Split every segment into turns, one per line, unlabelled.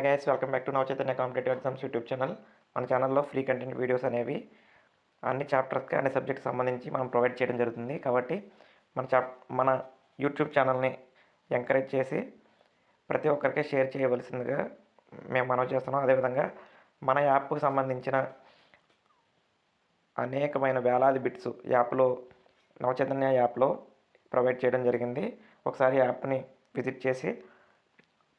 Hi guys welcome back to Nava Chaitanya competitive exams YouTube channel మన ఛానల్లో free content videos అనేవి అన్ని చాప్టర్స్కి అన్ని సబ్జెక్ట్కి సంబంధించి మనం ప్రొవైడ్ చేయడం జరుగుతుంది. కాబట్టి మన చాప్ మన యూట్యూబ్ ఛానల్ని ఎంకరేజ్ చేసి ప్రతి ఒక్కరికి షేర్ చేయవలసిందిగా మేము మనవి చేస్తున్నాం. అదేవిధంగా మన యాప్కు సంబంధించిన అనేకమైన వేలాది బిట్స్ యాప్లో నవచైతన్య యాప్లో ప్రొవైడ్ చేయడం జరిగింది. ఒకసారి యాప్ని విజిట్ చేసి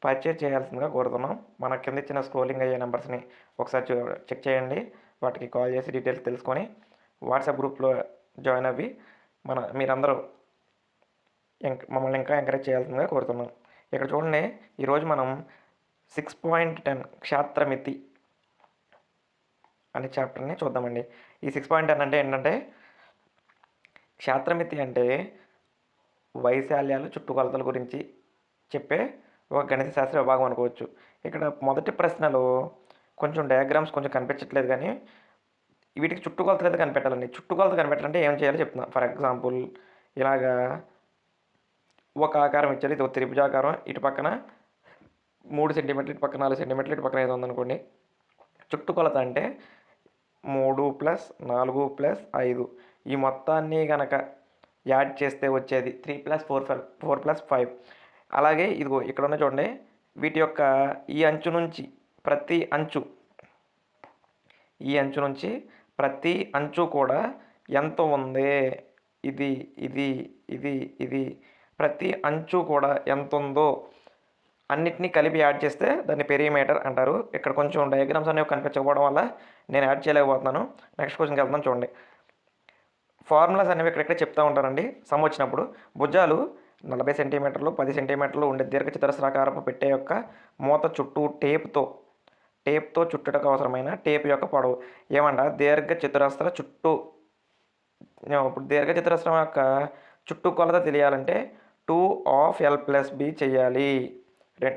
పర్చేజ్ చేయాల్సిందిగా కోరుతున్నాం. మన కింద ఇచ్చిన స్క్రోలింగ్ అయ్యే నెంబర్స్ని ఒకసారి చెక్ చేయండి. వాటికి కాల్ చేసి డీటెయిల్స్ తెలుసుకొని వాట్సాప్ గ్రూప్లో జాయిన్ అవ్వి మన మీరందరూ మమ్మల్ని ఇంకా ఎంకరేజ్ చేయాల్సిందిగా కోరుతున్నాం. ఇక్కడ చూడండి ఈరోజు మనం సిక్స్ పాయింట్ టెన్ క్షేత్రమితి అనే చాప్టర్ని చూద్దామండి. ఈ సిక్స్ పాయింట్ టెన్ అంటే ఏంటంటే క్షేత్రమితి అంటే వైశాల్యాలు చుట్టుకొలతల గురించి చెప్పే ఒక గణిత శాస్త్ర విభాగం అనుకోవచ్చు. ఇక్కడ మొదటి ప్రశ్నలో కొంచెం డయాగ్రామ్స్ కొంచెం కనిపించట్లేదు కానీ వీటికి చుట్టుకొలతలు అయితే కనిపెట్టాలండి. చుట్టుకొలత కనిపెట్టాలంటే ఏం చేయాలో చెప్తున్నా. ఫర్ ఎగ్జాంపుల్ ఇలాగా ఒక ఆకారం ఇచ్చారు ఇది ఒక త్రిభుజాకారం ఇటు పక్కన మూడు సెంటీమీటర్లు ఇటు పక్కన నాలుగు సెంటీమీటర్లు ఇటు పక్కన ఐదు ఉందనుకోండి చుట్టుకొలత అంటే మూడు ప్లస్ నాలుగు ప్లస్ ఐదు. ఈ మొత్తాన్ని కనుక యాడ్ చేస్తే వచ్చేది three plus four five four plus five. అలాగే ఇదిగో ఇక్కడ ఉన్న చూడండి వీటి యొక్క ఈ అంచు నుంచి ప్రతి అంచు ఈ అంచు నుంచి ప్రతి అంచు కూడా ఎంత ఉంది? ఇది ఇది ఇది ఇది. ప్రతి అంచు కూడా ఎంత ఉందో అన్నిటినీ కలిపి యాడ్ చేస్తే దాన్ని పెరిమీటర్ అంటారు. ఇక్కడ కొంచెం డయాగ్రామ్స్ అనేవి కనిపించకపోవడం వల్ల నేను యాడ్ చేయలేకపోతున్నాను. నెక్స్ట్ క్వశ్చన్కి వెళ్తాను చూడండి. ఫార్ములాస్ అనేవి ఇక్కడెక్కడ చెప్తూ ఉంటారండి సమ్ వచ్చినప్పుడు భుజాలు నలభై సెంటీమీటర్లు పది సెంటీమీటర్లు ఉండే దీర్ఘ చతురస్రాకారపు పెట్టే యొక్క మూత చుట్టూ టేప్తో టేప్తో చుట్టుటకు అవసరమైన టేప్ యొక్క పొడవు. ఏమంట దీర్ఘ చతురస్ర చుట్టూ ఇప్పుడు దీర్ఘ చతురస్రం యొక్క చుట్టూ కొలత తెలియాలంటే two of L plus B చేయాలి.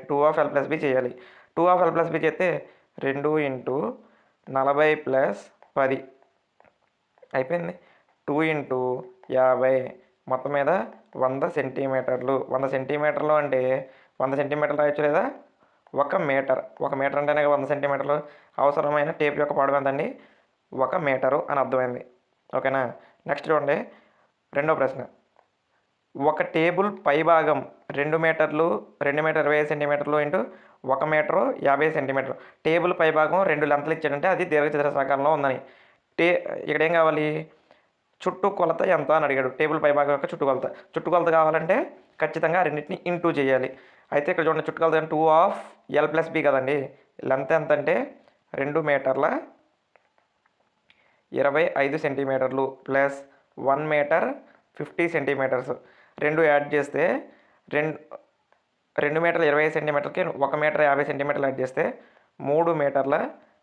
Two of L plus B చేయాలి. Two of L plus B చేస్తే రెండు ఇంటూ నలభై ప్లస్ పది. అయిపోయింది. టూ ఇంటూ యాభై. మొత్తం మీద వంద సెంటీమీటర్లు. వంద సెంటీమీటర్లు అంటే వంద సెంటీమీటర్లు రాయొచ్చు లేదా? ఒక మీటర్. ఒక మీటర్ అంటేనే వంద సెంటీమీటర్లు. అవసరమైన టేప్ యొక్క పొడవు ఎంతండి? ఒక మీటరు అని అర్థమైంది. ఓకేనా? నెక్స్ట్ చూడండి. రెండో ప్రశ్న. ఒక టేబుల్ పై భాగం రెండు మీటర్లు రెండు మీటర్ ఇరవై ఐదు సెంటీమీటర్లు ఇంటూ ఒక మీటరు యాభై సెంటీమీటర్లు టేబుల్ పై భాగం రెండు లెంతలు ఇచ్చాడంటే అది దీర్ఘచతురస్రాకారంలో ఉందని. టే ఇక్కడ ఏం కావాలి? చుట్టూ కొలత ఎంత అని అడిగాడు. టేబుల్ పై భాగం యొక్క చుట్టుకొలత. చుట్టుకొలత కావాలంటే ఖచ్చితంగా రెండింటిని ఇంటూ చేయాలి. అయితే ఇక్కడ చూడండి చుట్టుకొలత two of L plus B కదండి. లెంత్ ఎంత అంటే రెండు మీటర్ల ఇరవై ఐదు సెంటీమీటర్లు plus one metre fifty centimetres. రెండు యాడ్ చేస్తే రెండు రెండు మీటర్ల ఇరవై ఐదు సెంటీమీటర్కి ఒక మీటర్ యాభై సెంటీమీటర్లు యాడ్ చేస్తే మూడు మీటర్ల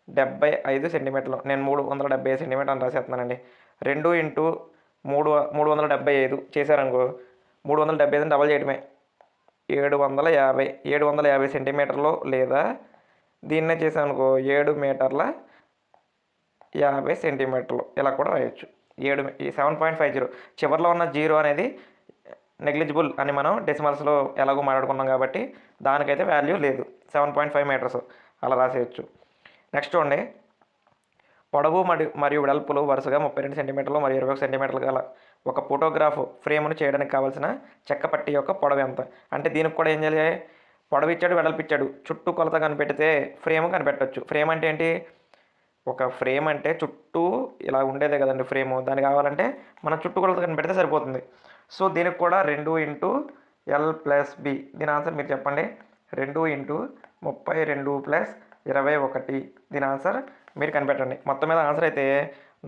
డెబ్బై ఐదు సెంటీమీటర్లు. నేను మూడు వందల డెబ్బై ఐదు సెంటీమీటర్లు రాసేస్తున్నానండి. రెండు ఇంటూ మూడు మూడు వందల డెబ్బై ఐదు చేశారనుకో మూడు వందల డెబ్బై ఐదు డబల్ చేయడమే ఏడు వందల యాభై ఏడు వందల యాభై సెంటీమీటర్లు లేదా దీన్నే చేశామనుకో ఏడు మీటర్ల యాభై సెంటీమీటర్లు. ఇలా కూడా రాయొచ్చు. ఏడు ఈ సెవెన్ పాయింట్ ఫైవ్ జీరో. చివరిలో ఉన్న జీరో అనేది నెగ్లిజిబుల్ అని మనం డెసిమల్స్లో ఎలాగో మాట్లాడుకున్నాం కాబట్టి దానికైతే వాల్యూ లేదు. సెవెన్ పాయింట్ ఫైవ్ మీటర్స్ అలా రాసేయచ్చు. నెక్స్ట్ చూడండి పొడవు మరియు మరియు వెడల్పులు వరుసగా ముప్పై రెండు సెంటీమీటర్లు మరియు ఇరవై ఒక సెంటీమీటర్లు గల ఒక ఫోటోగ్రాఫ్ ఫ్రేమ్ను చేయడానికి కావాల్సిన చెక్క పట్టి యొక్క పొడవు ఎంత? అంటే దీనికి కూడా ఏం చేయాలి? పొడవు ఇచ్చాడు వెడల్పు ఇచ్చాడు. చుట్టూ కొలత కనిపెడితే ఫ్రేమ్ కనిపెట్టవచ్చు ఫ్రేమ్ అంటే ఏంటి? ఒక ఫ్రేమ్ అంటే చుట్టూ ఇలా ఉండేదే కదండి ఫ్రేమ్. దానికి కావాలంటే మనం చుట్టూ కొలత కనిపెడితే సరిపోతుంది. సో దీనికి కూడా రెండు ఇంటూ ఎల్ ప్లస్ బి. దీని ఆన్సర్ మీరు చెప్పండి. రెండు ఇంటూ ముప్పై రెండు ప్లస్ ఇరవై ఒకటి. దీని ఆన్సర్ మీరు కనిపెట్టండి. మొత్తం మీద ఆన్సర్ అయితే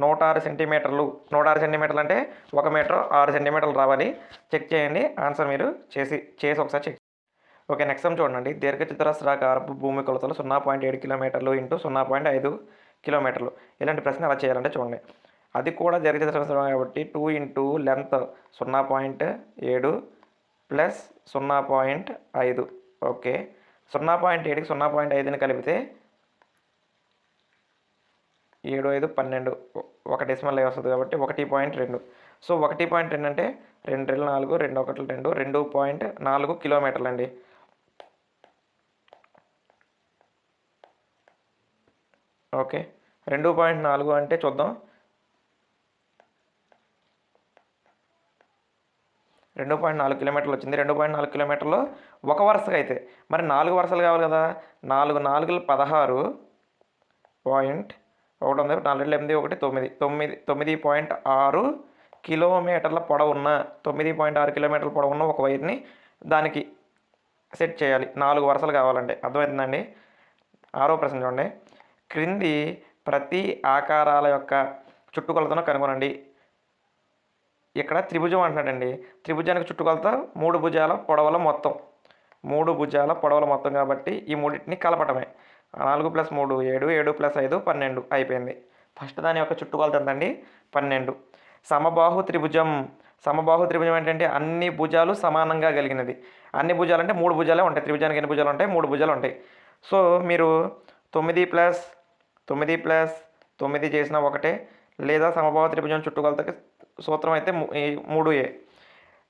నూట ఆరు సెంటీమీటర్లు. నూట ఆరు సెంటీమీటర్లు అంటే ఒక మీటర్ ఆరు సెంటీమీటర్లు రావాలి. చెక్ చేయండి. ఆన్సర్ మీరు చేసి చేసి ఒకసారి చెక్ ఓకే నెక్స్ట్ టైం చూడండి. దీర్ఘచతురస్రాకారపు భూమి కొలతలు సున్నా పాయింట్ ఏడు కిలోమీటర్లు ఇంటూ సున్నా పాయింట్ ఐదు కిలోమీటర్లు. ఇలాంటి ప్రశ్న ఎలా చేయాలంటే చూడండి. అది కూడా దీర్ఘచతురస్రం కాబట్టి టూ ఇంటూ లెంత్ సున్నా పాయింట్ ఏడు ప్లస్ సున్నా పాయింట్ ఐదు. ఓకే. సున్నా పాయింట్ ఏడుకి సున్నా పాయింట్ ఐదుని కలిపితే ఏడు ఐదు పన్నెండు. ఒక డెసిమల్ వస్తుంది కాబట్టి ఒకటి పాయింట్ రెండు. సో ఒకటి పాయింట్ రెండు అంటే రెండు రెండు నాలుగు రెండు ఒకటి రెండు రెండు పాయింట్ నాలుగు కిలోమీటర్లు అండి ఓకే. రెండు పాయింట్ నాలుగు అంటే చూద్దాం. రెండు పాయింట్ నాలుగు కిలోమీటర్లు వచ్చింది. రెండు పాయింట్ నాలుగు కిలోమీటర్లు ఒక వరుసగా అయితే. మరి నాలుగు వరుసలు కావాలి కదా. నాలుగు నాలుగులు పదహారు పాయింట్ ఒకటి ఉంది. నాలుగు ఎనిమిది ఒకటి తొమ్మిది. తొమ్మిది తొమ్మిది పాయింట్ ఆరు కిలోమీటర్ల పొడవున్న తొమ్మిది పాయింట్ ఆరు కిలోమీటర్ల పొడవున్న ఒక వైర్ని దానికి సెట్ చేయాలి. నాలుగు వరుసలు కావాలండి అర్థమవుతుందండి ఆరో ప్రశ్న చూడండి. క్రింది ప్రతి ఆకారాల యొక్క చుట్టుకొలతను కనుగొనండి. ఇక్కడ త్రిభుజం అంటున్నాడండి. త్రిభుజానికి చుట్టుకొలత మూడు భుజాల పొడవల మొత్తం. మూడు భుజాల పొడవల మొత్తం కాబట్టి ఈ మూడింటిని కలపటమే. నాలుగు ప్లస్ మూడు ఏడు ఏడు ప్లస్ ఐదు పన్నెండు అయిపోయింది. ఫస్ట్ దాని యొక్క చుట్టుకొలత ఎంతండి? పన్నెండు. సమబాహు త్రిభుజం. సమబాహు త్రిభుజం ఏంటంటే అన్ని భుజాలు సమానంగా కలిగినది. అన్ని భుజాలు అంటే మూడు భుజాలే ఉంటాయి. త్రిభుజానికి ఎన్ని భుజాలు ఉంటాయి? మూడు భుజాలు ఉంటాయి. సో మీరు తొమ్మిది ప్లస్ తొమ్మిది ప్లస్ తొమ్మిది చేసిన ఒకటే లేదా సమబాహు త్రిభుజం చుట్టుకొలతకి సూత్రం అయితే మూడు ఏ.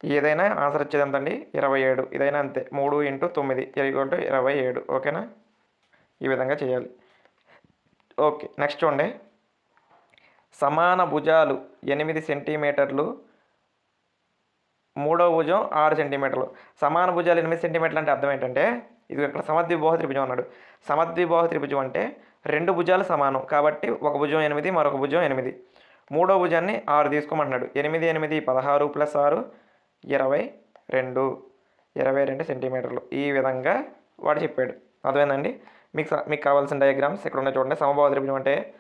ఏదైనా ఆన్సర్ వచ్చేది ఎంతండి? ఇరవై ఏడు. ఇదైనా అంతే. మూడు ఇంటూ తొమ్మిది ఇరవై ఇరవై ఏడు. ఓకేనా? ఈ విధంగా చేయాలి. ఓకే. నెక్స్ట్ చూడండి. సమాన భుజాలు ఎనిమిది సెంటీమీటర్లు మూడో భుజం ఆరు సెంటీమీటర్లు. సమాన భుజాలు ఎనిమిది సెంటీమీటర్లు అంటే అర్థం ఏంటంటే ఇది ఇక్కడ సమద్విబోహ త్రిభుజం అన్నాడు. సమద్విబోహ త్రిభుజం అంటే రెండు భుజాలు సమానం. కాబట్టి ఒక భుజం ఎనిమిది మరొక భుజం ఎనిమిది. మూడో భుజాన్ని ఆరు తీసుకోమంటున్నాడు. ఎనిమిది ఎనిమిది పదహారు ప్లస్ ఆరు ఇరవై రెండు. ఇరవై రెండు సెంటీమీటర్లు. ఈ విధంగా వాడు చెప్పాడు. అర్థమైందండి? మీకు మీకు కావాల్సిన డయాగ్రామ్స్ ఇక్కడ ఉన్నాయి చూడండి. సమభావ త్రిభుజం అంటే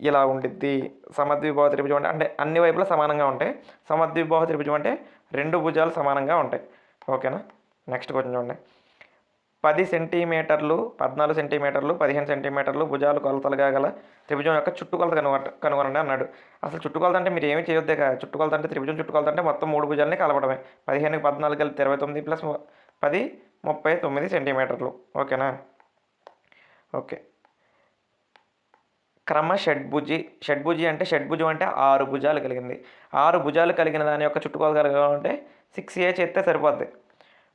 ఇలా ఉండిద్ది. సమద్విభావ త్రిభుజం అంటే అంటే అన్ని వైపులా సమానంగా ఉంటాయి. సమద్విభావ త్రిభుజం అంటే రెండు భుజాలు సమానంగా ఉంటాయి. ఓకేనా? నెక్స్ట్ క్వశ్చన్ చూడండి. పది సెంటీమీటర్లు పద్నాలుగు సెంటీమీటర్లు పదిహేను సెంటీమీటర్లు భుజాలు కొలతలుగా గల త్రిభుజం యొక్క చుట్టుకొలత కనుగొ కనుగొనండి అన్నాడు. అసలు చుట్టుకొలత అంటే మీరు ఏమి చేయొద్దే కదా. చుట్టుకొలత అంటే త్రిభుజం చుట్టుకొలత అంటే మొత్తం మూడు భుజాలని కలపడమే. పదిహేనుకి పద్నాలుగు కలిపి ఇరవై తొమ్మిది ప్లస్ పది ముప్పై తొమ్మిది సెంటీమీటర్లు. ఓకేనా? ఓకే. క్రమ షడ్భుజి షడ్భుజి అంటే షడ్భుజం అంటే ఆరు భుజాలు కలిగింది. ఆరు భుజాలు కలిగిన దాని యొక్క చుట్టుకొలత కలగాలంటే సిక్స్ ఏ చేస్తే సరిపోద్ది.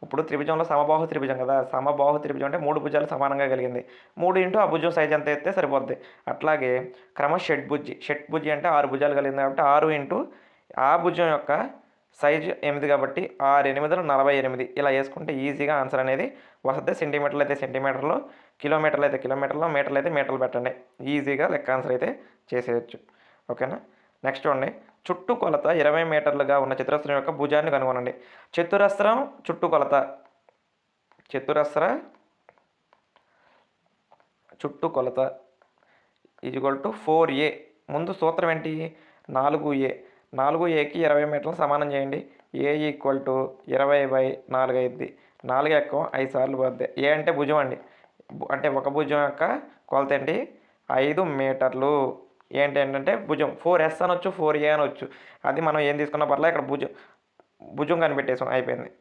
ఇప్పుడు త్రిభుజంలో సమబాహు త్రిభుజం కదా సమబాహు త్రిభుజం అంటే మూడు భుజాలు సమానంగా కలిగింది. మూడు ఇంటూ ఆ భుజం సైజ్ ఎంత ఎత్తే సరిపోద్ది. అట్లాగే క్రమ షడ్భుజి షడ్భుజి అంటే ఆరు భుజాలు కలిగింది కాబట్టి ఆరు ఇంటూ ఆ భుజం యొక్క సైజు ఎనిమిది కాబట్టి ఆరు ఎనిమిదిలో నలభై ఎనిమిది. ఇలా వేసుకుంటే ఈజీగా ఆన్సర్ అనేది వస్తుంది. సెంటీమీటర్లు అయితే సెంటీమీటర్లు కిలోమీటర్లు అయితే కిలోమీటర్లు మీటర్లు అయితే మీటర్లు పెట్టండి. ఈజీగా లెక్క ఆన్సర్ అయితే చేసేయచ్చు. ఓకేనా? నెక్స్ట్ చూడండి. చుట్టుకొలత ఇరవై మీటర్లుగా ఉన్న చతురస్రం యొక్క భుజాన్ని కనుగొనండి. చతురస్రం చుట్టుకొలత చతురస్ర చుట్టుకొలత ఈజ్వల్ టు ఫోర్ ఏ ముందు సూత్రం ఏంటి? నాలుగు ఏ నాలుగు ఏకి ఇరవై మీటర్లు సమానం చేయండి. ఏ ఈక్వల్ టు ఇరవై బై నాలుగు అయింది నాలుగు ఎక్కువ ఐదు సార్లు పోద్ది. ఏ అంటే భుజం అండి. అంటే ఒక భుజం యొక్క కొలత ఏంటి? ఐదు మీటర్లు. ఏంటంటే భుజం ఫోర్ ఎస్ అనొచ్చు ఫోర్ ఏ అనొచ్చు. అది మనం ఏం తీసుకున్న పర్లేదు ఇక్కడ భుజం భుజం కనిపెట్టేసాం అయిపోయింది.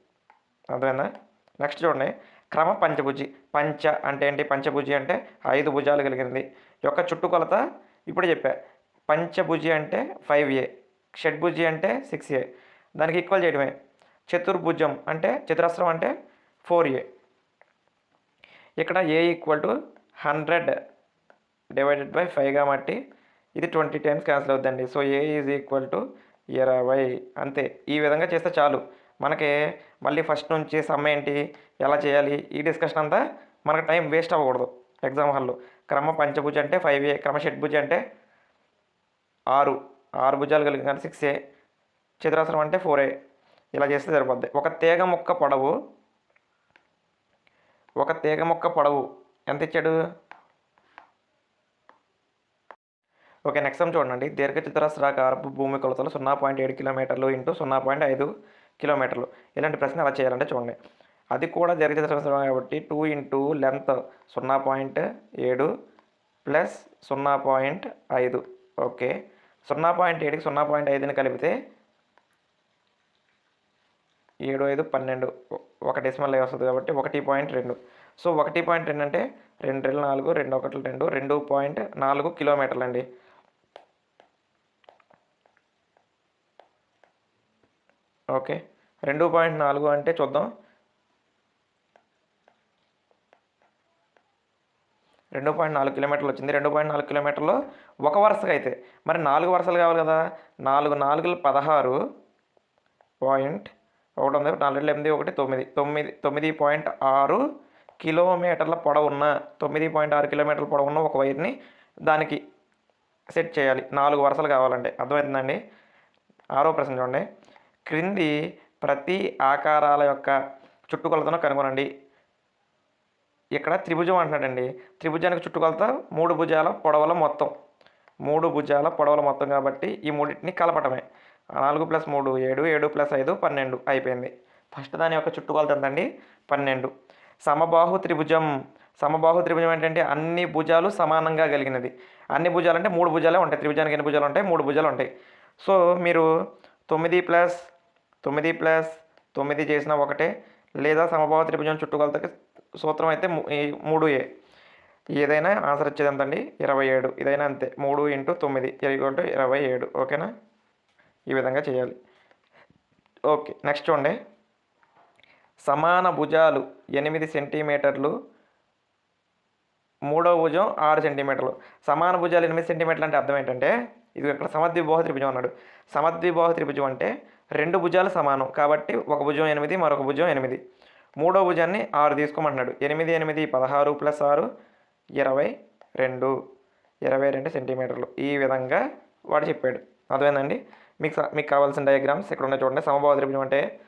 అర్థమైందా? నెక్స్ట్ చూడండి. క్రమ పంచభుజి. పంచ అంటే ఏంటి? పంచభుజి అంటే ఐదు భుజాలు కలిగింది. యొక్క చుట్టుకొలత ఇప్పుడు చెప్పా. పంచభుజి అంటే ఫైవ్ ఏ. షడ్భుజి అంటే సిక్స్ ఏ. దానికి ఈక్వల్ చేయడమే. చతుర్భుజం అంటే చతురస్రం అంటే ఫోర్ ఏ. ఇక్కడ A equal to hundred divided by five కాబట్టి ఇది twenty times cancel అవుద్దండి. So A is equal to ఇరవై. అంతే. ఈ విధంగా చేస్తే చాలు. మనకి మళ్ళీ ఫస్ట్ నుంచి సమ్ ఏంటి ఎలా చేయాలి ఈ డిస్కషన్ అంతా మనకు టైం వేస్ట్ అవ్వకూడదు ఎగ్జామ్ హాల్లో. క్రమ పంచభుజ అంటే ఫైవ్ ఏ క్రమ షడ్భుజ అంటే ఆరు. ఆరు భుజాలు కలిగిన సిక్స్ ఏ. చతురస్రం అంటే ఫోర్ ఏ. ఇలా చేస్తే సరిపోద్ది. ఒక తీగ ముక్క పొడవు ఒక తీగ ముక్క పొడవు ఎంత ఇచ్చాడు? ఓకే నెక్స్ట్ టైం చూడండి. దీర్ఘచతురస్రాకారపు భూమి కొలతలు సున్నా పాయింట్ ఏడు కిలోమీటర్లు ఇంటూ సున్నా పాయింట్ ఐదు కిలోమీటర్లు. ఇలాంటి ప్రశ్న ఎలా చేయాలంటే చూడండి. అది కూడా దీర్ఘచతురస్రం కాబట్టి టూ ఇంటూ లెంత్ సున్నా పాయింట్ ఏడు ప్లస్ సున్నా పాయింట్ ఐదు. ఓకే సున్నా పాయింట్ ఏడుకి సున్నా పాయింట్ ఐదుని కలిపితే ఏడు ఐదు పన్నెండు. ఒక డెసిమల్ వస్తుంది కాబట్టి ఒకటి పాయింట్ రెండు. సో ఒకటి పాయింట్ రెండు అంటే రెండు రెండు నాలుగు రెండు ఒకటి రెండు రెండు పాయింట్ నాలుగు కిలోమీటర్లు అండి. ఓకే. రెండు పాయింట్ నాలుగు అంటే చూద్దాం. రెండు పాయింట్ నాలుగు కిలోమీటర్లు వచ్చింది. రెండు పాయింట్ నాలుగు కిలోమీటర్లు ఒక వరుసగా అయితే. మరి నాలుగు వరుసలు కావాలి కదా. నాలుగు నాలుగులు పదహారు పాయింట్ ఒకటి ఉంది. నాలుగు రెండు ఎనిమిది ఒకటి తొమ్మిది. తొమ్మిది తొమ్మిది పాయింట్ ఆరు కిలోమీటర్ల పొడవున్న తొమ్మిది పాయింట్ ఆరు కిలోమీటర్ల పొడవున్న ఒక వైర్ని దానికి సెట్ చేయాలి. నాలుగు వరుసలు కావాలంటే. అర్థమవుతుందండి? ఆరో ప్రశ్న చూడండి. క్రింది ప్రతి ఆకారాల యొక్క చుట్టుకొలతను కనుగొనండి. ఇక్కడ త్రిభుజం అంటున్నాడండి. త్రిభుజానికి చుట్టుకొలత మూడు భుజాల పొడవల మొత్తం. మూడు భుజాల పొడవల మొత్తం కాబట్టి ఈ మూడింటిని కలపటమే. నాలుగు ప్లస్ మూడు ఏడు ఏడు ప్లస్ ఐదు పన్నెండు అయిపోయింది. ఫస్ట్ దాని యొక్క చుట్టుకొలత ఎంతండి? పన్నెండు. సమబాహు త్రిభుజం. సమబాహు త్రిభుజం ఏంటంటే అన్ని భుజాలు సమానంగా కలిగినది. అన్ని భుజాలు అంటే మూడు భుజాలే ఉంటాయి. త్రిభుజానికి ఎన్ని భుజాలు ఉంటాయి? మూడు భుజాలు ఉంటాయి. సో మీరు తొమ్మిది ప్లస్ తొమ్మిది ప్లస్ తొమ్మిది చేసిన ఒకటే లేదా సమభావ త్రిభుజం చుట్టుకొలతకి సూత్రం అయితే మూడు ఏ. ఏదైనా ఆన్సర్ వచ్చేది ఎంతండి? ఇరవై ఏడు. ఇదైనా అంతే. మూడు ఇంటూ తొమ్మిది ఇరవై ఇరవై ఏడు. ఓకేనా? ఈ విధంగా చేయాలి. ఓకే. నెక్స్ట్ చూడండి. సమాన భుజాలు ఎనిమిది సెంటీమీటర్లు మూడో భుజం ఆరు సెంటీమీటర్లు. సమాన భుజాలు ఎనిమిది సెంటీమీటర్లు అంటే అర్థం ఏంటంటే ఇది ఇక్కడ సమద్విబాహు త్రిభుజం అన్నాడు. సమద్విబాహు త్రిభుజం అంటే రెండు భుజాలు సమానం. కాబట్టి ఒక భుజం ఎనిమిది మరొక భుజం ఎనిమిది. మూడో భుజాన్ని ఆరు తీసుకోమంటున్నాడు. ఎనిమిది ఎనిమిది పదహారు ప్లస్ ఆరు ఇరవై రెండు. ఇరవై రెండు సెంటీమీటర్లు. ఈ విధంగా వాడు చెప్పాడు. అర్థమైందండి? మీకు మీకు కావాల్సిన డయాగ్రామ్స్ ఇక్కడ ఉన్నాయి చూడండి. సమభావ త్రిభుజం అంటే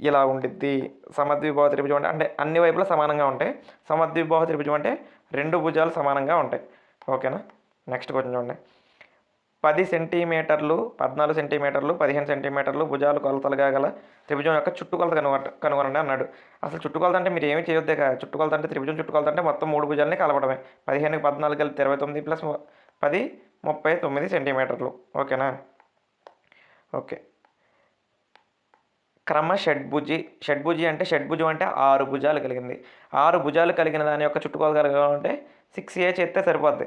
ఇలా ఉండిద్ది. సమద్విభావ త్రిభుజం అంటే అంటే అన్ని వైపులా సమానంగా ఉంటాయి. సమద్విభావ త్రిభుజం అంటే రెండు భుజాలు సమానంగా ఉంటాయి. ఓకేనా? నెక్స్ట్ క్వశ్చన్ చూడండి. పది సెంటీమీటర్లు పద్నాలుగు సెంటీమీటర్లు పదిహేను సెంటీమీటర్లు భుజాలు కొలతలుగా గల త్రిభుజం యొక్క చుట్టుకొలత కనుగొ కనుగొనండి అన్నాడు. అసలు చుట్టుకొలత అంటే మీరు ఏమి చేయొద్దే కదా. చుట్టుకొలత అంటే త్రిభుజం చుట్టుకొలత అంటే మొత్తం మూడు భుజాలని కలపడమే. పదిహేనుకి పద్నాలుగు కలిపి ఇరవై తొమ్మిది ప్లస్ పది ముప్పై తొమ్మిది సెంటీమీటర్లు. ఓకేనా? ఓకే. క్రమ షడ్భుజి షడ్భుజి అంటే షడ్భుజం అంటే ఆరు భుజాలు కలిగింది. ఆరు భుజాలు కలిగిన దాని యొక్క చుట్టుకొలత కలగాలంటే సిక్స్ ఏ చేస్తే సరిపోద్ది.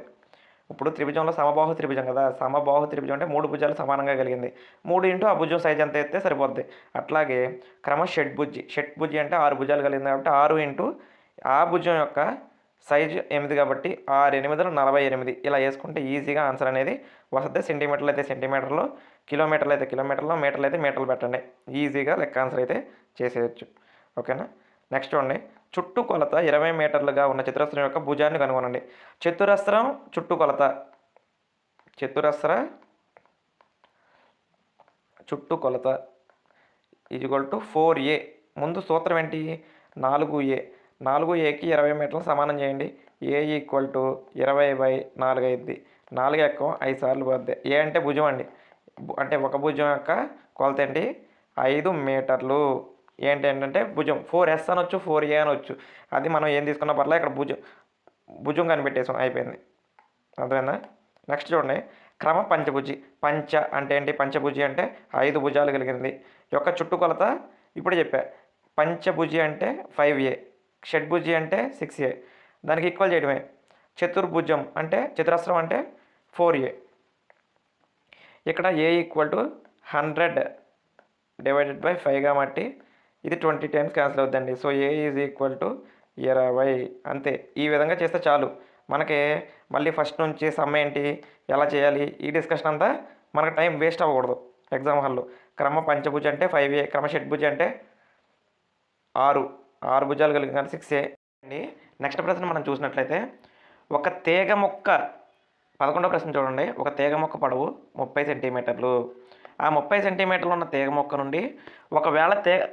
ఇప్పుడు త్రిభుజంలో సమబాహు త్రిభుజం కదా సమబాహు త్రిభుజం అంటే మూడు భుజాలు సమానంగా కలిగింది. మూడు ఇంటూ ఆ భుజం సైజ్ ఎంత ఎత్తే సరిపోద్ది. అట్లాగే క్రమ షడ్భుజి షడ్భుజి అంటే ఆరు భుజాలు కలిగింది కాబట్టి ఆరు ఇంటూ ఆ భుజం యొక్క సైజు ఎనిమిది కాబట్టి ఆరు ఎనిమిదిలు నలభై ఎనిమిది. ఇలా వేసుకుంటే ఈజీగా ఆన్సర్ అనేది వస్తుంది. సెంటీమీటర్లు అయితే సెంటీమీటర్లు కిలోమీటర్లు అయితే కిలోమీటర్లు మీటర్లు అయితే మీటర్లు పెట్టండి. ఈజీగా లెక్క ఆన్సర్ అయితే చేసేయచ్చు. ఓకేనా నెక్స్ట్ చూడండి. చుట్టుకొలత ఇరవై మీటర్లుగా ఉన్న చతురస్రం యొక్క భుజాన్ని కనుగొనండి. చతురస్రం చుట్టుకొలత. చతురస్ర చుట్టుకొలత ఈజ్వల్ టు ఫోర్ ఏ. ముందు సూత్రం ఏంటి? నాలుగు ఏ. నాలుగు ఏకి ఇరవై మీటర్లు సమానం చేయండి. ఏ ఈక్వల్ టు ఇరవై బై నాలుగు అయింది నాలుగు ఎక్కువ ఐదు సార్లు పోద్ది. ఏ అంటే భుజం అండి. అంటే ఒక భుజం యొక్క కొలత ఏంటి? ఐదు మీటర్లు. ఏంటి ఏంటంటే భుజం ఫోర్ ఎస్ అనొచ్చు ఫోర్ ఏ అనొచ్చు. అది మనం ఏం తీసుకున్నా పర్లేదు ఇక్కడ భుజం భుజం కనిపెట్టేసాం అయిపోయింది. అర్థమైందా? నెక్స్ట్ చూడండి. క్రమ పంచభుజి. పంచ అంటే ఏంటి? పంచభుజి అంటే ఐదు భుజాలు కలిగింది. యొక్క చుట్టుకొలత ఇప్పుడే చెప్పా. పంచభుజి అంటే ఫైవ్ ఏ. షడ్భుజి అంటే సిక్స్ ఏ. దానికి ఈక్వల్ చేయడమే. చతుర్భుజం అంటే చతురస్రం అంటే ఫోర్ ఏ. ఇక్కడ A equal to hundred divided by five కాబట్టి ఇది ట్వంటీ టైమ్స్ క్యాన్సిల్ అవుతుందండి so A is equal to ఇరవై. అంతే. ఈ విధంగా చేస్తే చాలు. మనకి మళ్ళీ ఫస్ట్ నుంచి సమ్ ఏంటి? ఎలా చేయాలి? ఈ డిస్కషన్ అంతా మనకు టైం వేస్ట్ అవ్వకూడదు ఎగ్జామ్ హాల్లో. క్రమ పంచభుజ అంటే ఫైవ్ ఏ క్రమ షడ్భుజ అంటే ఆరు. ఆరు భుజాలు కలిగిన సిక్స్ ఏ అండి నెక్స్ట్ ప్రశ్న మనం చూసినట్లయితే ఒక తీగ మొక్క పదకొండవ ప్రశ్న చూడండి. ఒక తీగ మొక్క పొడవు ముప్పై సెంటీమీటర్లు. ఆ ముప్పై సెంటీమీటర్లు ఉన్న తీగ మొక్క నుండి ఒకవేళ తీగ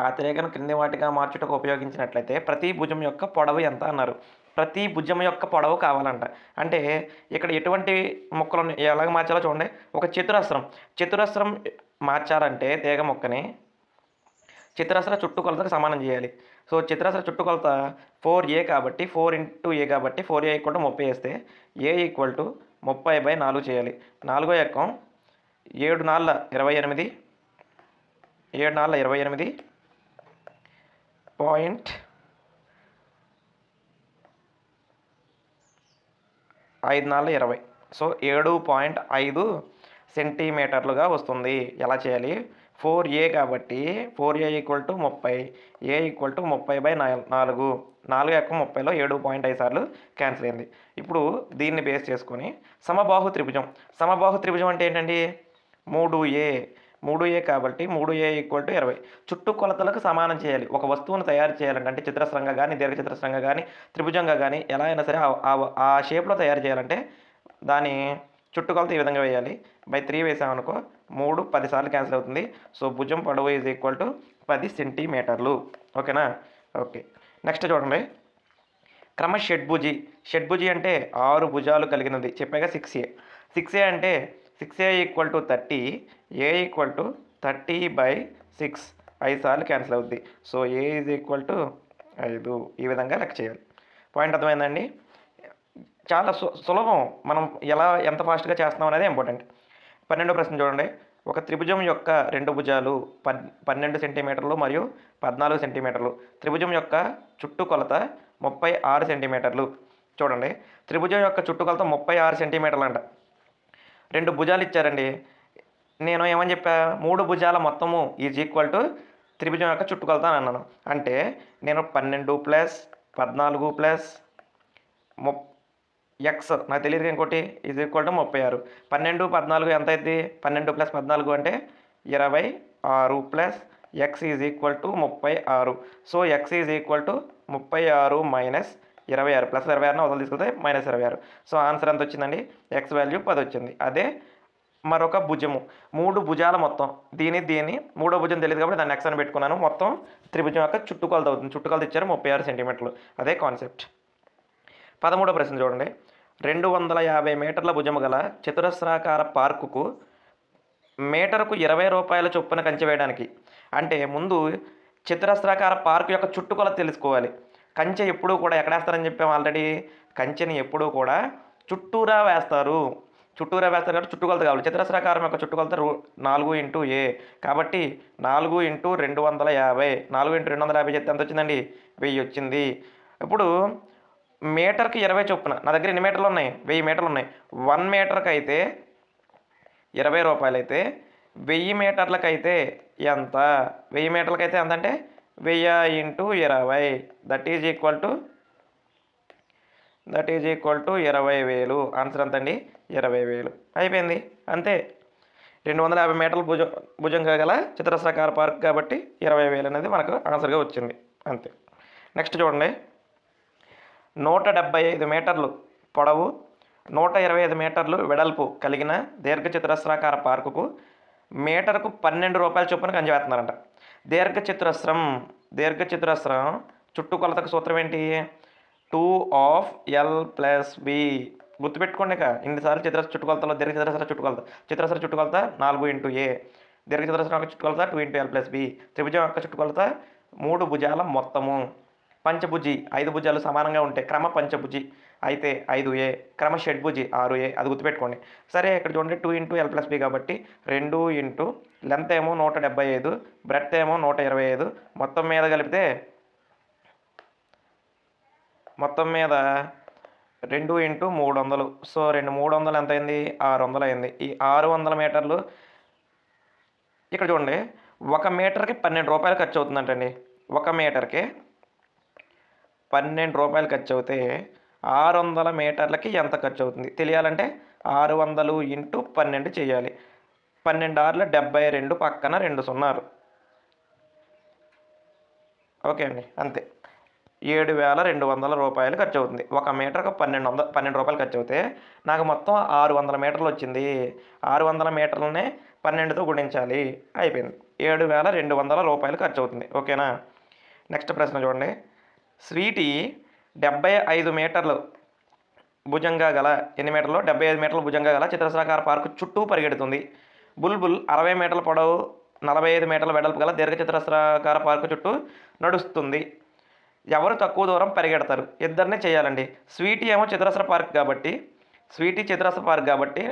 ఆ తీగను క్రింది వాటిగా మార్చుటకు ఉపయోగించినట్లయితే ప్రతి భుజం యొక్క పొడవు ఎంత అన్నారు. ప్రతి భుజం యొక్క పొడవు కావాలంట. అంటే ఇక్కడ ఎటువంటి మొక్కలను ఎలాగ మార్చాలో చూడండి. ఒక చతురస్రం. చతురస్రం మార్చాలంటే తీగ మొక్కని చిత్రాసర చుట్టుకొలతకు సమానం చేయాలి. సో చిత్రాసర చుట్టుకొలత ఫోర్ ఏ కాబట్టి ఫోర్ ఇంటూ ఏ కాబట్టి ఫోర్ ఏ ఈక్వల్ టు ముప్పై వేస్తే ఏ ఈక్వల్ టు ముప్పై బై నాలుగు చేయాలి. నాలుగో ఎక్కం ఏడు నాలుగు ఇరవై ఎనిమిది ఏడు నాలుగు ఇరవై ఎనిమిది పాయింట్ ఐదు నాలుగు ఇరవై. సో ఏడు పాయింట్ ఐదు సెంటీమీటర్లుగా వస్తుంది. ఎలా చేయాలి? ఫోర్ ఏ కాబట్టి ఫోర్ ఏ ఈక్వల్ టు ముప్పై ఏ ఈక్వల్ టు ముప్పై బై నాలుగు. నాలుగు యొక్క ముప్పైలో ఏడు పాయింట్ ఐదు సార్లు క్యాన్సిల్ అయింది. ఇప్పుడు దీన్ని బేస్ చేసుకొని సమబాహు త్రిభుజం. సమబాహు త్రిభుజం అంటే ఏంటండి? మూడు ఏ. మూడు ఏ కాబట్టి మూడు ఏ ఈక్వల్ టు ఇరవై. చుట్టుకొలతలకు సమానం చేయాలి. ఒక వస్తువును తయారు చేయాలంటే అంటే చిత్రస్రంగా కానీ దీర్ఘచతురస్రంగా కానీ త్రిభుజంగా కానీ ఎలా అయినా సరే ఆ- ఆ- షేప్లో తయారు చేయాలంటే దాని చుట్టుకొలత ఈ విధంగా వేయాలి. బై త్రీ వేసామనుకో మూడు పది సార్లు క్యాన్సిల్ అవుతుంది. సో భుజం పొడవు ఈజ్ ఈక్వల్ టు పది సెంటీమీటర్లు. ఓకేనా? ఓకే. నెక్స్ట్ చూడండి. క్రమ షడ్భుజి షడ్భుజి అంటే ఆరు భుజాలు కలిగినది. చెప్పాక సిక్స్ ఏ. సిక్స్ ఏ అంటే six a equal to thirty a equal to thirty by six ఐదు సార్లు క్యాన్సిల్ అవుద్ది. So a is equal to ఐదు. ఈ విధంగా లెక్క చేయాలి. పాయింట్ అర్థమైందండి? చాలా సు సులభం. మనం ఎలా ఎంత ఫాస్ట్గా చేస్తున్నాం అనేది ఇంపార్టెంట్ పన్నెండో ప్రశ్న చూడండి. ఒక త్రిభుజం యొక్క రెండు భుజాలు పన్ పన్నెండు సెంటీమీటర్లు మరియు పద్నాలుగు సెంటీమీటర్లు త్రిభుజం యొక్క చుట్టుకొలత ముప్పై ఆరు సెంటీమీటర్లు చూడండి. త్రిభుజం యొక్క చుట్టుకొలత ముప్పై ఆరు సెంటీమీటర్లు అంట. రెండు భుజాలు ఇచ్చారండి. నేను ఏమని చెప్పా? మూడు భుజాల మొత్తము ఈజ్ ఈక్వల్ టు త్రిభుజం యొక్క చుట్టుకొలత అని అన్నాను. అంటే నేను పన్నెండు ప్లస్ పద్నాలుగు ప్లస్ ము ఎక్స్ నాకు తెలియదు ఇంకోటి ఈజ్ ఈక్వల్ టు ముప్పై ఆరు. పన్నెండు పద్నాలుగు ఎంత అయింది? పన్నెండు ప్లస్ పద్నాలుగు అంటే ఇరవై ఆరు plus x is equal to ముప్పై ఆరు. So x is equal to ముప్పై ఆరు మైనస్ ఇరవై ఆరు ప్లస్ ఇరవై ఆరున వదలు తీసుకుంటే మైనస్ ఇరవై ఆరు. సో ఆన్సర్ ఎంత వచ్చిందండి? ఎక్స్ వాల్యూ పది వచ్చింది. అదే మరొక భుజము. మూడు భుజాల మొత్తం. దీని దీని మూడో భుజం తెలియదు కాబట్టి దాన్ని ఎక్స్ అని పెట్టుకున్నాను. మొత్తం త్రిభుజం యొక్క చుట్టుకొలత అవుతుంది. చుట్టుకొలత ఇచ్చారు ముప్పై ఆరు సెంటీమీటర్లు. అదే కాన్సెప్ట్ పదమూడో ప్రశ్న చూడండి. రెండు వందల యాభై మీటర్ల భుజము గల చతురస్రాకార పార్కుకు మీటర్కు ఇరవై రూపాయల చొప్పున కంచె వేయడానికి. అంటే ముందు చతురస్రాకార పార్కు యొక్క చుట్టుకొలత తెలుసుకోవాలి. కంచె ఎప్పుడూ కూడా ఎక్కడ వేస్తారని చెప్పాము ఆల్రెడీ. కంచెని ఎప్పుడూ కూడా చుట్టూరా వేస్తారు. చుట్టూరా వేస్తారు కాబట్టి చుట్టుకొలత కావాలి. చతురస్రాకారం యొక్క చుట్టుకొలత రూ నాలుగు ఇంటూ ఏ. కాబట్టి నాలుగు ఇంటూ రెండు వందల యాభై. నాలుగు ఇంటూ రెండు వందల యాభై చెప్తే ఎంత వచ్చిందండి? వెయ్యి వచ్చింది. ఇప్పుడు మీటర్కి ఇరవై చొప్పున నా దగ్గర ఎన్ని మీటర్లు ఉన్నాయి? వెయ్యి మీటర్లు ఉన్నాయి. వన్ మీటర్కి అయితే ఇరవై రూపాయలు అయితే వెయ్యి మీటర్లకైతే ఎంత? వెయ్యి మీటర్లకైతే ఎంత అంటే వెయ్యి ఇంటూ ఇరవై. That is equal to that is equal to ఇరవై వేలు. ఆన్సర్ ఎంత అండి? ఇరవై వేలు. అయిపోయింది. అంతే. రెండు వందల యాభై మీటర్ల భుజం భుజంగా గల చతురస్రాకార పార్క్ కాబట్టి ఇరవై వేలు అనేది మనకు ఆన్సర్గా వచ్చింది. అంతే. నెక్స్ట్ చూడండి. నూట డెబ్బై ఐదు మీటర్లు పొడవు నూట ఇరవై ఐదు మీటర్లు వెడల్పు కలిగిన దీర్ఘ దీర్ఘచతురస్రాకార పార్కుకు మీటర్కు పన్నెండు రూపాయల చొప్పున కంజవేస్తున్నారంట దీర్ఘచతురస్రం దీర్ఘచతురస్రం చుట్టుకొలతకు సూత్రం ఏంటి? Two of l plus b. గుర్తుపెట్టుకోండి ఇక ఇన్నిసార్లు చిత్రస్ర చుట్టుకొలతలో దీర్ఘచతురస్ర చుట్టుకొలత చిత్రస్ర చుట్టుకొలత నాలుగు ఇంటూ ఏ. దీర్ఘచతురస్రం యొక్క చుట్టుకొలత two into l plus b. త్రిభుజం యొక్క చుట్టుకొలత మూడు భుజాల మొత్తము. పంచభుజి ఐదు భుజాలు సమానంగా ఉంటాయి క్రమ పంచభుజి అయితే ఐదు ఏ క్రమ షడ్భుజి ఆరు ఏ అది గుర్తుపెట్టుకోండి. సరే ఇక్కడ చూడండి two into l plus b కాబట్టి రెండు ఇంటూ లెంత్ ఏమో నూట డెబ్బై ఐదు బ్రెడ్త్ ఏమో నూట ఇరవై ఐదు. మొత్తం మీద కలిపితే మొత్తం మీద రెండు ఇంటూ మూడు వందలు. సో రెండు మూడు వందలు ఎంత అయింది? ఆరు వందలు అయింది. ఈ ఆరు వందల మీటర్లు ఇక్కడ చూడండి ఒక మీటర్కి పన్నెండు రూపాయలు ఖర్చు అవుతుందంటండి. ఒక మీటర్కి పన్నెండు రూపాయలు ఖర్చు అవుతే ఆరు వందల మీటర్లకి ఎంత ఖర్చు అవుతుంది తెలియాలంటే ఆరు వందలు ఇంటూ పన్నెండు చేయాలి. పన్నెండు ఆరుల డెబ్బై రెండు పక్కన రెండు సున్నారు ఓకే అండి అంతే. ఏడు వేల రెండు వందల రూపాయలు ఖర్చు అవుతుంది ఒక మీటర్కి పన్నెండు వందల పన్నెండు రూపాయలు ఖర్చు అవుతే నాకు మొత్తం ఆరు వందల మీటర్లు వచ్చింది. ఆరు వందల మీటర్లనే పన్నెండుతో గుణించాలి. అయిపోయింది. ఏడు వేల రెండు వందల రూపాయలు ఖర్చు అవుతుంది ఓకేనా? నెక్స్ట్ ప్రశ్న చూడండి. స్వీటీ డెబ్బై ఐదు మీటర్లు భుజంగా గల ఎన్ని మీటర్లు? డెబ్బై ఐదు మీటర్ల భుజంగా గల చతురస్రాకార పార్కు చుట్టూ పరిగెడుతుంది. బుల్బుల్ అరవై మీటర్ల పొడవు నలభై ఐదు మీటర్ల వెడల్పు గల దీర్ఘ చతురస్రాకార పార్కు చుట్టూ నడుస్తుంది. ఎవరు తక్కువ దూరం పరిగెడతారు? ఇద్దరినే చేయాలండి. స్వీటీ ఏమో చతురస్ర పార్క్ కాబట్టి స్వీటీ చిత్రసర పార్క్ కాబట్టి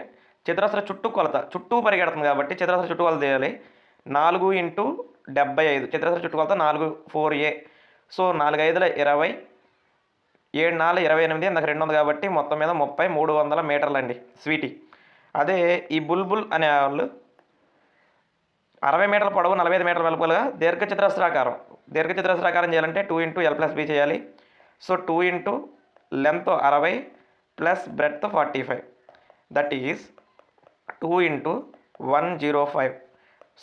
చిత్రసర చుట్టూ కొలత చుట్టూ పరిగెడుతుంది కాబట్టి చిత్రసర చుట్టూ కొలత చేయాలి. నాలుగు ఇంటూ డెబ్బై ఐదు చిత్రసర చుట్టూ కొలత నాలుగు ఫోర్ ఏ. సో నాలుగు ఐదుల ఇరవై ఏడు నాలుగు ఇరవై ఎనిమిది నాకు రెండు ఉంది కాబట్టి మొత్తం మీద ముప్పై మూడు వందల మీటర్లు అండి స్వీటీ. అదే ఈ బుల్బుల్ అనే వాళ్ళు అరవై మీటర్ల పొడవు నలభై ఐదు మీటర్ల వెలుపలగా దీర్ఘచతురస్రాకారం. దీర్ఘచతురస్రాకారం చేయాలంటే two into l plus b చేయాలి. సో టూ ఇంటూ లెంత్ అరవై plus breadth forty five. That is two into one zero five.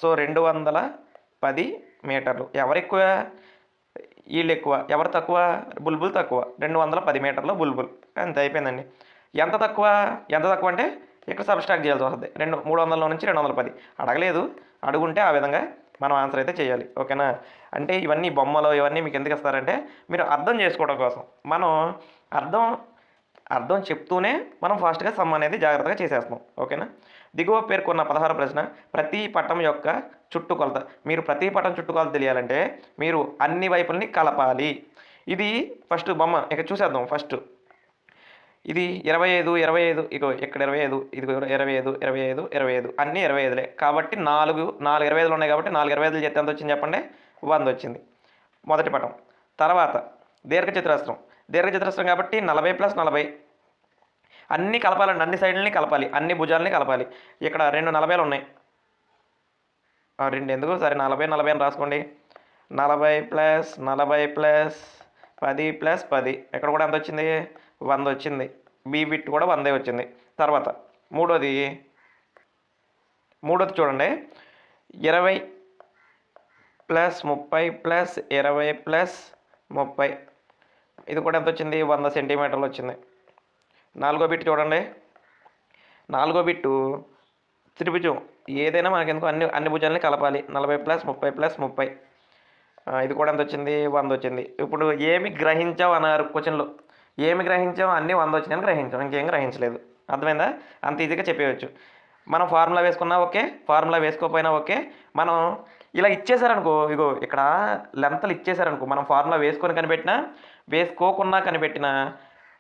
So రెండు వందల పది మీటర్లు. ఎవరు ఎక్కువ వీళ్ళు ఎక్కువ ఎవరు తక్కువ? బుల్బుల్ తక్కువ. రెండు వందల పది మీటర్ల బుల్బుల్. అంతే అయిపోయిందండి. ఎంత తక్కువ? ఎంత తక్కువ అంటే ఇక్కడ సబ్స్ట్రాక్ట్ చేయాల్సి వస్తుంది. రెండు మూడు వందల నుంచి రెండు వందల పది. అడగలేదు. అడుగుంటే ఆ విధంగా మనం ఆన్సర్ అయితే చేయాలి. ఓకేనా? అంటే ఇవన్నీ బొమ్మలు ఇవన్నీ మీకు ఎందుకు ఇస్తారంటే మీరు అర్థం చేసుకోవడం కోసం. మనం అర్థం అర్థం చెప్తూనే మనం ఫాస్ట్గా సమ్ అనేది జాగ్రత్తగా చేసేస్తాం. ఓకేనా? దిగువ పేర్కొన్న పదహారు ప్రశ్న ప్రతి పట్టం యొక్క చుట్టుకొలత. మీరు ప్రతి పటం చుట్టుకొలత తెలియాలంటే మీరు అన్ని వైపుల్ని కలపాలి. ఇది ఫస్ట్ బొమ్మ. ఇక చూసేద్దాం ఫస్ట్. ఇది ఇరవై ఐదు ఇరవై ఐదు ఇగో ఇక్కడ ఇరవై ఐదు ఇది ఇరవై ఐదు ఇరవై ఐదు ఇరవై ఐదు అన్నీ ఇరవై ఐదులే. కాబట్టి నాలుగు నాలుగు ఇరవై ఐదులు ఉన్నాయి కాబట్టి నాలుగు ఇరవై ఐదులు చేస్తే ఎంత వచ్చింది చెప్పండి? వంద వచ్చింది. మొదటి పటం. తర్వాత దీర్ఘచతురస్రం. దీర్ఘచతురస్రం కాబట్టి నలభై ప్లస్ నలభై. అన్నీ కలపాలండి. అన్ని సైడ్లని కలపాలి. అన్ని భుజాలని కలపాలి. ఇక్కడ రెండు నలభైలు ఉన్నాయి. రెండు ఎందుకు? సరే నలభై నలభై అని రాసుకోండి. నలభై ప్లస్ నలభై ప్లస్ పది ప్లస్ పది. ఇక్కడ కూడా ఎంత వచ్చింది? వంద వచ్చింది. బీ బిట్ కూడా వందే వచ్చింది. తర్వాత మూడోది మూడోది చూడండి. ఇరవై ప్లస్ ముప్పై ప్లస్ ఇరవై ప్లస్ ముప్పై. ఇది కూడా ఎంత వచ్చింది? వంద సెంటీమీటర్లు వచ్చింది. నాలుగో బిట్ చూడండి. నాలుగో బిట్టు త్రిభుజం. ఏదైనా మనకి ఎందుకు అన్ని అన్ని భుజాలని కలపాలి. నలభై ప్లస్ ముప్పై ప్లస్ ముప్పై. ఇది కూడా ఎంత వచ్చింది వంద వచ్చింది ఇప్పుడు ఏమి గ్రహించావు అన్నారు క్వశ్చన్లో ఏమి గ్రహించావు? అన్నీ వంద వచ్చినాయని గ్రహించాం. ఇంకేం గ్రహించలేదు. అర్థమైందా? అంత ఈజీగా చెప్పేయచ్చు. మనం ఫార్ములా వేసుకున్నా ఓకే ఫార్ములా వేసుకోకపోయినా ఓకే. మనం ఇలా ఇచ్చేసారనుకో ఇగో ఇక్కడ లెంతలు ఇచ్చేసారనుకో మనం ఫార్ములా వేసుకొని కనిపెట్టినా వేసుకోకుండా కనిపెట్టినా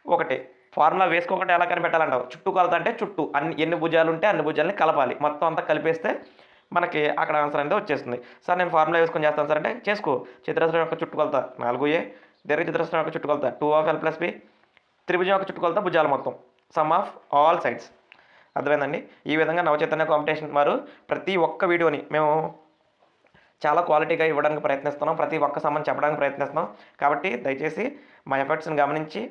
ఒకటే. ఫార్ములా వేసుకోకుండా ఎలా కనిపెట్టాలంటావు? చుట్టూ కొలత అంటే చుట్టూ. అన్ని ఎన్ని భుజాలు ఉంటే అన్ని భుజాలని కలపాలి. మొత్తం అంతా కలిపేస్తే మనకి అక్కడ ఆన్సర్ అనేది వచ్చేస్తుంది. సార్ నేను ఫార్ములా వేసుకొని చేస్తాను సార్ అంటే చేసుకో. చతురస్రం యొక్క చుట్టుకొలత నాలుగు ఏ దీర్ఘ చతురస్రం యొక్క చుట్టుకొలత two of l plus b త్రిభుజం యొక్క చుట్టుకొలత భుజాలు మొత్తం. Sum of all sides. అర్థమైందండి? ఈ విధంగా నవచైతన్య కాంపిటీషన్ వారు ప్రతి ఒక్క వీడియోని మేము చాలా క్వాలిటీగా ఇవ్వడానికి ప్రయత్నిస్తున్నాం. ప్రతి ఒక్క సంబంధం చెప్పడానికి ప్రయత్నిస్తున్నాం. కాబట్టి దయచేసి మా ఎఫర్ట్స్ని గమనించి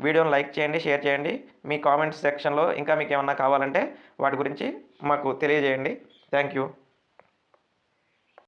వీడియోని లైక్ చేయండి షేర్ చేయండి. మీ కామెంట్స్ సెక్షన్లో ఇంకా మీకు ఏమన్నా కావాలంటే వాటి గురించి మాకు తెలియజేయండి. Thank you.